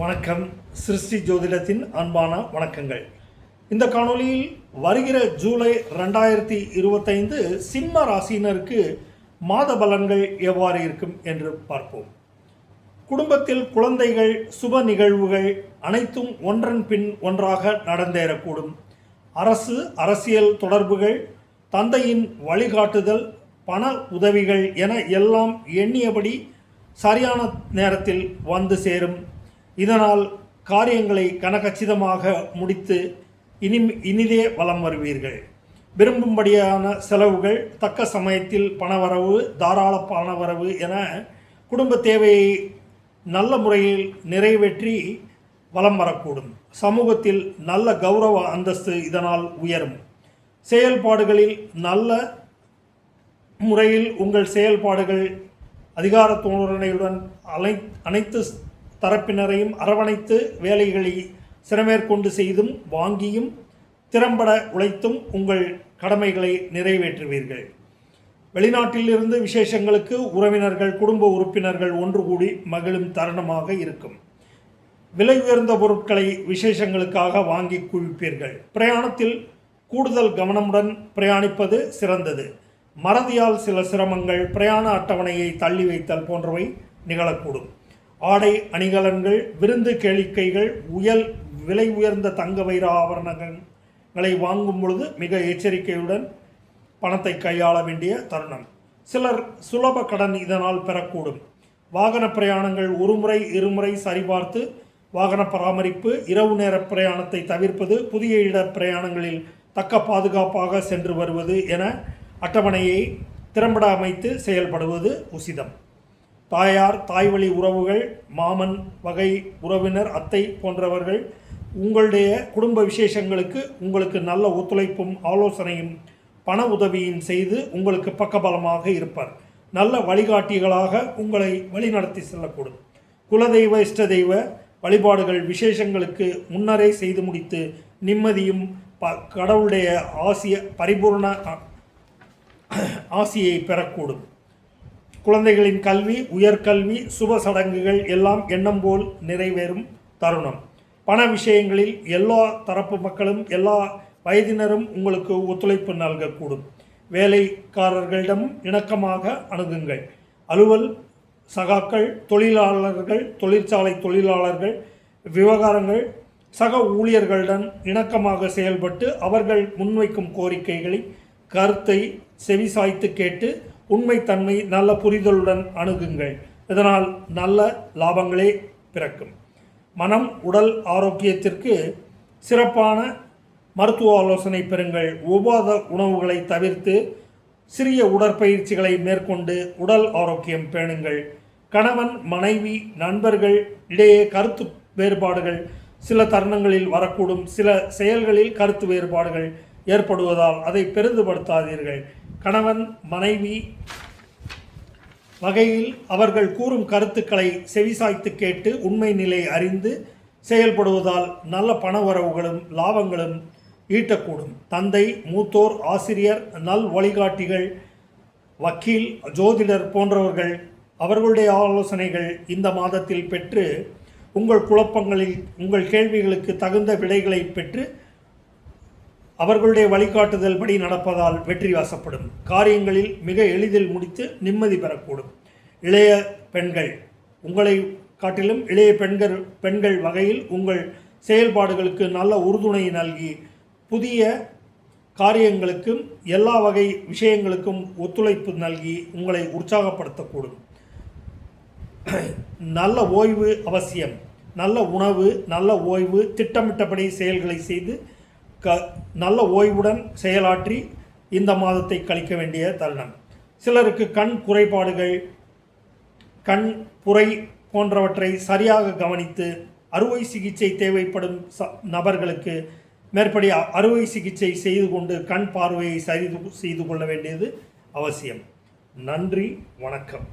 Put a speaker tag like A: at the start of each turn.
A: வணக்கம். சிருஷ்டி ஜோதிடத்தின் அன்பான வணக்கங்கள். இந்த காணொலியில் வருகிற ஜூலை ரெண்டாயிரத்தி இருபத்தைந்து சிம்ம ராசியினருக்கு மாத பலன்கள் எவ்வாறு இருக்கும் என்று பார்ப்போம். குடும்பத்தில் குழந்தைகள் சுப நிகழ்வுகள் அனைத்தும் ஒன்றன் பின் ஒன்றாக நடந்தேறக்கூடும். அரசு அரசியல் தொடர்புகள் தந்தையின் வழிகாட்டுதல் பண உதவிகள் என எல்லாம் எண்ணியபடி சரியான நேரத்தில் வந்து சேரும். இதனால் காரியங்களை கனகச்சிதமாக முடித்து இனி இனிதே வலம் வருவீர்கள். விரும்பும்படியான செலவுகள் தக்க சமயத்தில் பணவரவு தாராள பணவரவு என குடும்ப தேவையை நல்ல முறையில் நிறைவேற்றி வலம் வரக்கூடும். சமூகத்தில் நல்ல கௌரவ அந்தஸ்து இதனால் உயரும். செயல்பாடுகளில் நல்ல முறையில் உங்கள் செயல்பாடுகள் அதிகாரத்துணர்வுடன் அனை அனைத்து தரப்பினரையும் அரவணைத்து வேலைகளை சிறமேற்கொண்டு செய்தும் வாங்கியும் திறம்பட உழைத்தும் உங்கள் கடமைகளை நிறைவேற்றுவீர்கள். வெளிநாட்டிலிருந்து விசேஷங்களுக்கு உறவினர்கள் குடும்ப உறுப்பினர்கள் ஒன்று கூடி மகிழும் தருணமாக இருக்கும். விலை உயர்ந்த பொருட்களை விசேஷங்களுக்காக வாங்கி குவிப்பீர்கள். பிரயாணத்தில் கூடுதல் கவனமுடன் பிரயாணிப்பது சிறந்தது. மறதியால் சில சிரமங்கள் பிரயாண அட்டவணையை தள்ளி வைத்தல் போன்றவை நிகழக்கூடும். ஆடை அணிகலன்கள் விருந்து கேளிக்கைகள் உயல் விலை உயர்ந்த தங்க வைர ஆபரணங்களை வாங்கும் பொழுது மிக எச்சரிக்கையுடன் பணத்தை கையாள வேண்டிய தருணம். சிலர் சுலப கடன் இதனால் பெறக்கூடும். வாகன பிரயாணங்கள் ஒருமுறை இருமுறை சரிபார்த்து வாகன பராமரிப்பு இரவு நேர பிரயாணத்தை தவிர்ப்பது புதிய இட பிரயாணங்களில் தக்க பாதுகாப்பாக சென்று வருவது என அட்டவணையை திறம்பட அமைத்து செயல்படுவது உசிதம். தாயார் தாய்வழி உறவுகள் மாமன் வகை உறவினர் அத்தை போன்றவர்கள் உங்களுடைய குடும்ப விசேஷங்களுக்கு உங்களுக்கு நல்ல ஒத்துழைப்பும் ஆலோசனையும் பண உதவியும் செய்து உங்களுக்கு பக்கபலமாக இருப்பார். நல்ல வழிகாட்டிகளாக உங்களை வழிநடத்தி செல்லக்கூடும். குலதெய்வ இஷ்ட தெய்வ வழிபாடுகள் விசேஷங்களுக்கு முன்னரே செய்து முடித்து நிம்மதியும் ப கடவுளுடைய ஆசிய பரிபூர்ண ஆசியை பெறக்கூடும். குழந்தைகளின் கல்வி உயர்கல்வி சுப சடங்குகள் எல்லாம் எண்ணம் போல் நிறைவேறும் தருணம். பண விஷயங்களில் எல்லா தரப்பு மக்களும் எல்லா வயதினரும் உங்களுக்கு ஒத்துழைப்பு நல்கக்கூடும். வேலைக்காரர்களிடம் இணக்கமாக அணுகுங்கள். அலுவல் சகாக்கள் தொழிலாளர்கள் தொழிற்சாலை தொழிலாளர்கள் விவகாரங்கள் சக ஊழியர்களுடன் இணக்கமாக செயல்பட்டு அவர்கள் முன்வைக்கும் கோரிக்கைகளை கருத்தை செவிசாய்த்து கேட்டு உண்மைத்தன்மை நல்ல புரிதலுடன் அணுகுங்கள். இதனால் நல்ல லாபங்களே பிறக்கும். மனம் உடல் ஆரோக்கியத்திற்கு சிறப்பான மருத்துவ ஆலோசனை பெறுங்கள். ஒவ்வாத உணவுகளை தவிர்த்து சிறிய உடற்பயிற்சிகளை மேற்கொண்டு உடல் ஆரோக்கியம் பேணுங்கள். கணவன் மனைவி நண்பர்கள் இடையே கருத்து வேறுபாடுகள் சில தருணங்களில் வரக்கூடும். சில செயல்களில் கருத்து வேறுபாடுகள் ஏற்படுவதால் அதை பெரிதுபடுத்தாதீர்கள். கணவன் மனைவி வகையில் அவர்கள் கூறும் கருத்துக்களை செவிசாய்த்து கேட்டு உண்மை நிலை அறிந்து செயல்படுவதால் நல்ல பண உறவுகளும் லாபங்களும் ஈட்டக்கூடும். தந்தை மூத்தோர் ஆசிரியர் நல் வழிகாட்டிகள் வக்கீல் ஜோதிடர் போன்றவர்கள் அவர்களுடைய ஆலோசனைகள் இந்த மாதத்தில் பெற்று உங்கள் குழப்பங்களில் உங்கள் கேள்விகளுக்கு தகுந்த விடைகளை பெற்று அவர்களுடைய வழிகாட்டுதல் படி நடப்பதால் வெற்றி வாசப்படும். காரியங்களில் மிக எளிதில் முடித்து நிம்மதி பெறக்கூடும். இளைய பெண்கள் உங்களை காட்டிலும் இளைய பெண்கள் பெண்கள் வகையில் உங்கள் செயல்பாடுகளுக்கு நல்ல உறுதுணை நல்கி புதிய காரியங்களுக்கும் எல்லா வகை விஷயங்களுக்கும் ஒத்துழைப்பு நல்கி உங்களை உற்சாகப்படுத்தக்கூடும். நல்ல ஓய்வு அவசியம். நல்ல உணவு நல்ல ஓய்வு திட்டமிட்டபடி செயல்களை செய்து க நல்ல ஓய்வுடன் செயலாற்றி இந்த மாதத்தை கழிக்க வேண்டிய தருணம். சிலருக்கு கண் குறைபாடுகள் கண் புரை போன்றவற்றை சரியாக கவனித்து அறுவை சிகிச்சை தேவைப்படும் ச நபர்களுக்கு மேற்படி அறுவை சிகிச்சை செய்து கொண்டு கண் பார்வையை சரி செய்து கொள்ள வேண்டியது அவசியம். நன்றி வணக்கம்.